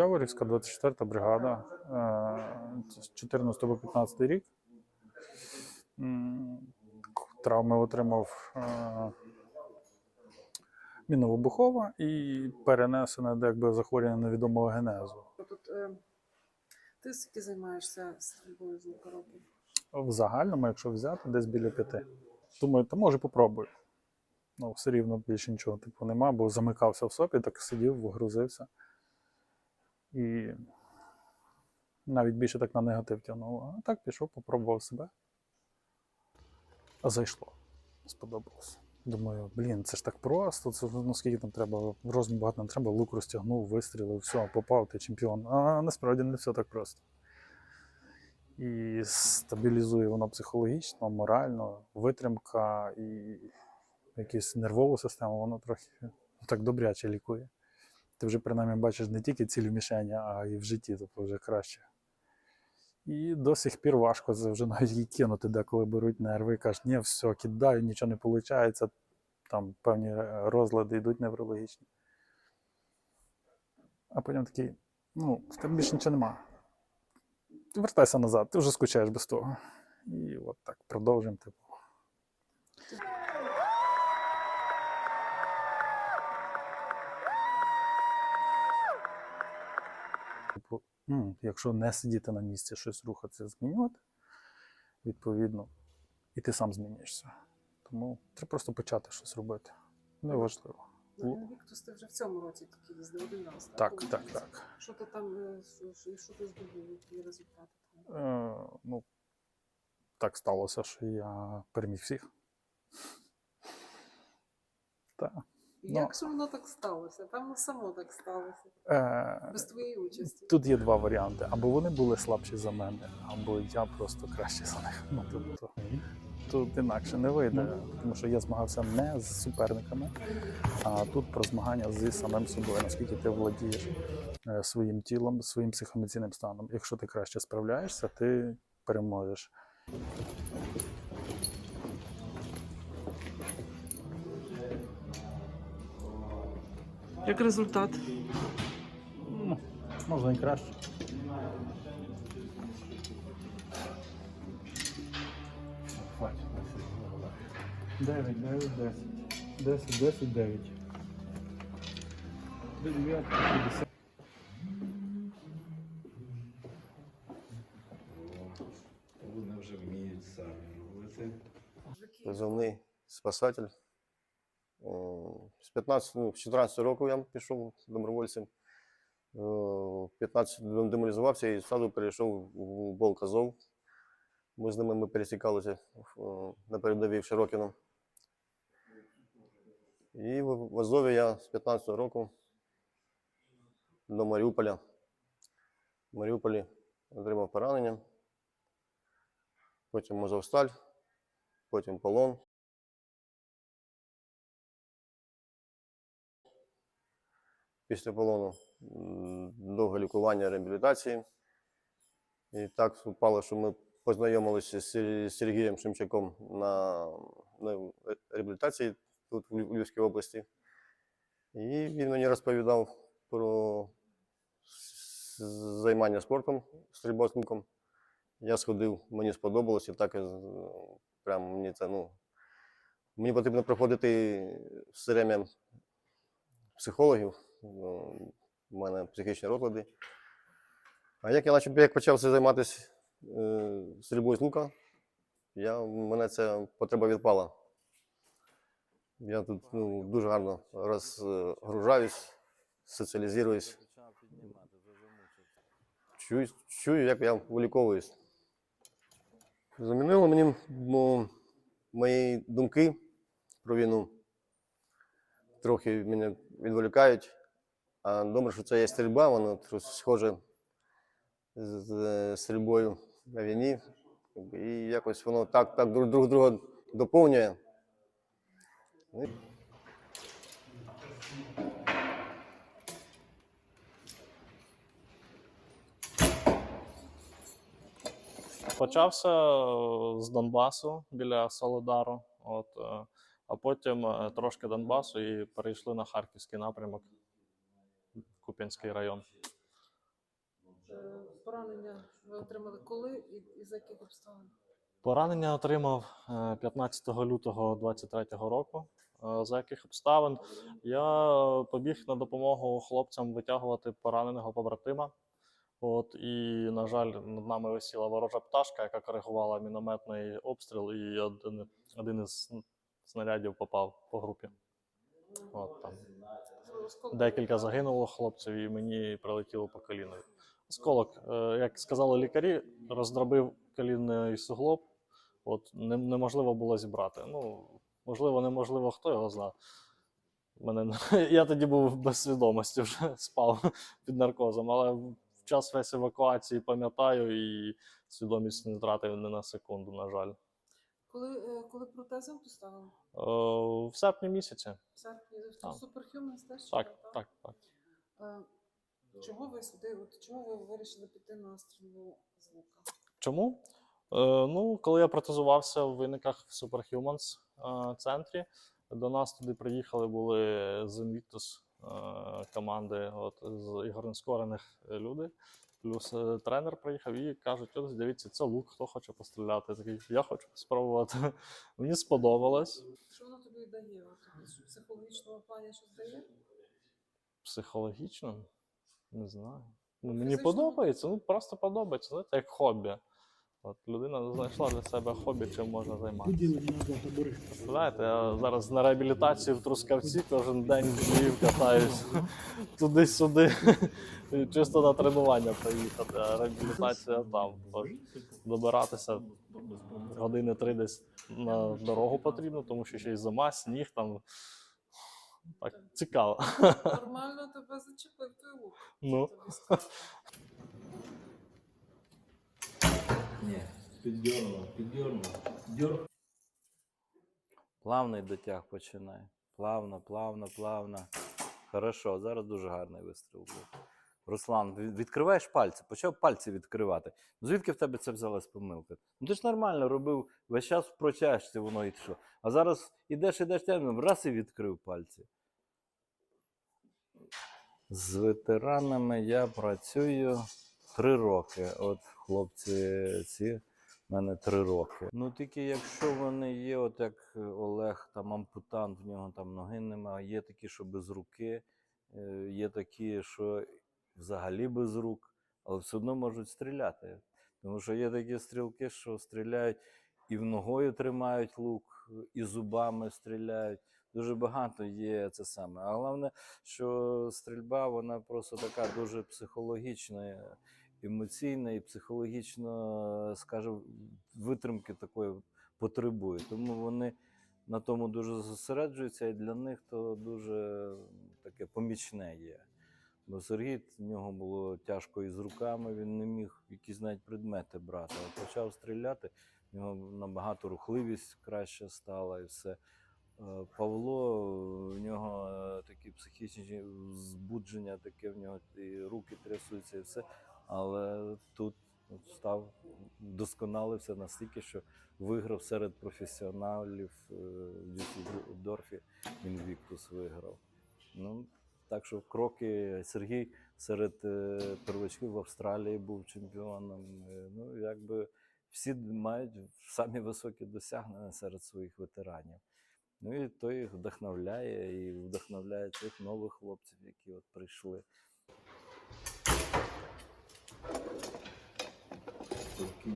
Яворівська 24-та бригада, е, з 14 по 15 рік. Травми отримав е, мінно-вибухова і перенесене якби захворювання невідомого генезу. Тут е, ти скільки займаєшся стрільбою з лука? В загальному, якщо взяти, десь біля п'яти. Думаю, то може попробую. Ну, все рівно більше нічого типу нема, бо замикався в сопі, так сидів, вгрузився. І навіть більше так на негатив тягнув. А так пішов, попробував себе. А зайшло. Сподобалось. Думаю, блін, це ж так просто. Це ну скільки там треба, розмір багато не треба, лук розтягнув, вистрілив, все, попав, ти чемпіон. А насправді не все так просто. І стабілізує воно психологічно, морально, витримка і якусь нервову систему, воно трохи так добряче лікує. Ти вже принаймні бачиш не тільки цілю мішені, а й в житті, тобто вже краще. І до сих пір важко це вже навіть її кинути, деколи беруть нерви і кажуть, ні, все, кидаю, нічого не виходить, там певні розлади йдуть неврологічні. А потім такий, ну, в тебе більше нічого нема. Вертайся назад, ти вже скучаєш без того. І от так продовжуємо, типу. М, якщо не сидіти на місці, щось рухатися, змінювати, відповідно, і ти сам змінюєшся. Тому треба просто почати щось робити. Неважливо. Ну, Віктус, ти вже в цьому році тільки їздив один раз. Так, так, так. Що ти там, е, що, що, ти здобув, які результати? Е, ну, так сталося, що я переміг всіх. Так. Ну. Як же воно так сталося? Певно, само так сталося. Е, Без твоєї участі. Тут є два варіанти: або вони були слабші за мене, або я просто краще за них. Ну, тобто, тут інакше не вийде, тому що я змагався не з суперниками, а тут про змагання зі самим собою, наскільки ти володієш е, своїм тілом, своїм психоемоційним станом. Якщо ти краще справляєшся, ти переможеш. Як результат? Ну, можна і краще. Дев'ять, дев'ять, десять. Десять, десять, дев'ять. Дев'ять, п'ятдесят. Вони вже вміють самі робити. призовний спасатель. З 15, ну, 14 року я пішов добровольцем. О, В 15 демобілізувався і зразу перейшов у Болк Азов. Ми з ними ми пересікалися на передовій в Широкіно. І в в Азові я з 15 року до Маріуполя. В Маріуполі отримав поранення. Потім Азовсталь, потім полон. Після полону м, довге лікування, реабілітації. І так впало, що ми познайомилися з Сергієм Шимчаком на, на реабілітації тут в Львівській області. І він мені розповідав про займання спортом, луком. Я сходив, мені сподобалось, і так прям мені це, ну. Мені потрібно проходити все время психологів. Ну, У мене психічні розлади. А як я як почав займатися е, стрільбою з лука, я, мене ця потреба відпала. Я тут ну, дуже гарно розгружаюсь, соціалізуюсь. Чую, чую, як я виліковуюсь. Замінило мені ну, мої думки про війну. Трохи мене відволікають. Добре, що це є стрільба, воно схоже з, стрільбою на війні. І якось воно так, так друг, друг друга доповнює. Ну, Почався е, з Донбасу біля Солодару, от, е, а потім е, трошки Донбасу і перейшли на Харківський напрямок, Куп'янський район. Е, Поранення ви отримали коли і, і за яких обставин? Поранення отримав е, 15 лютого 23 року. Е, За яких обставин я побіг на допомогу хлопцям витягувати пораненого побратима. От і, на жаль, над нами висіла ворожа пташка, яка коригувала мінометний обстріл, і один, один із снарядів попав по групі. От там? Декілька загинуло хлопців, і мені прилетіло по коліну. Осколок, е, як сказали лікарі, роздробив колінний суглоб. От неможливо було зібрати. Ну, можливо, неможливо, хто його знає. Мене, я тоді був без свідомості, вже спав під наркозом, але в час весь евакуації пам'ятаю і свідомість не втратив ні на секунду, на жаль. Коли, е, коли протези поставили? Е, в серпні місяці. В серпні Так. Superhumans теж? Так, так, так. Е, Чого ви сюди? От чому ви вирішили піти на стрільбу з лука? Чому? Е, ну, коли я протезувався в виниках в Superhumans е, центрі, до нас туди приїхали були з Invictus е, команди, от, з ігор нескорених люди. Плюс е, тренер приїхав і кажуть: ось дивіться, це лук, хто хоче постріляти. Я такий, я хочу спробувати. Мені сподобалось. Що воно тобі дає? Психологічного плані щось дає? Психологічно, не знаю. Ну, мені подобається, ну просто подобається, знаєте, як хобі. От людина знайшла для себе хобі, чим можна займатися. Поділені на табори. Знаєте, я зараз на реабілітації в Трускавці кожен день днів катаюсь туди-сюди. Чисто на тренування приїхати, а реабілітація там. Тож добиратися години три десь на дорогу потрібно, тому що ще й зима, сніг там. Так, цікаво. Нормально тебе зачепив той лук. Ну. Тобі піддернув, піддернув. Плавний дотяг починай. Плавно, плавно, плавно. Хорошо, зараз дуже гарний вистріл був. Руслан, відкриваєш пальці, почав пальці відкривати. Ну звідки в тебе це взялась помилка? Ну ти ж нормально робив весь час в протяжці воно йшло. А зараз ідеш, ідеш, тягнем, раз і відкрив пальці. З ветеранами я працюю три роки. От хлопці ці в мене три роки. Ну тільки якщо вони є, от як Олег, там ампутант, в нього там ноги немає, є такі, що без руки, е, є такі, що взагалі без рук, але все одно можуть стріляти. Тому що є такі стрілки, що стріляють і в ногою тримають лук, і зубами стріляють. Дуже багато є це саме. А головне, що стрільба вона просто така дуже психологічна, емоційна і психологічно, скажімо, витримки такої потребує. Тому вони на тому дуже зосереджуються, і для них то дуже таке помічне є. Бо Сергій в нього було тяжко із руками, він не міг якісь навіть предмети брати. А почав стріляти, в нього набагато рухливість краще стала і все. Е, Павло, в нього е, такі психічні збудження, таке в нього і руки трясуться, і все. Але тут став вдосконалився настільки, що виграв серед професіоналів е, в Дюссельдорфі. Інвіктус виграв. Ну, так що кроки Сергій серед е, первачків в Австралії був чемпіоном. Е, Ну, якби всі мають самі високі досягнення серед своїх ветеранів. Ну і то їх вдохновляє і вдохновляє цих нових хлопців, які от прийшли. que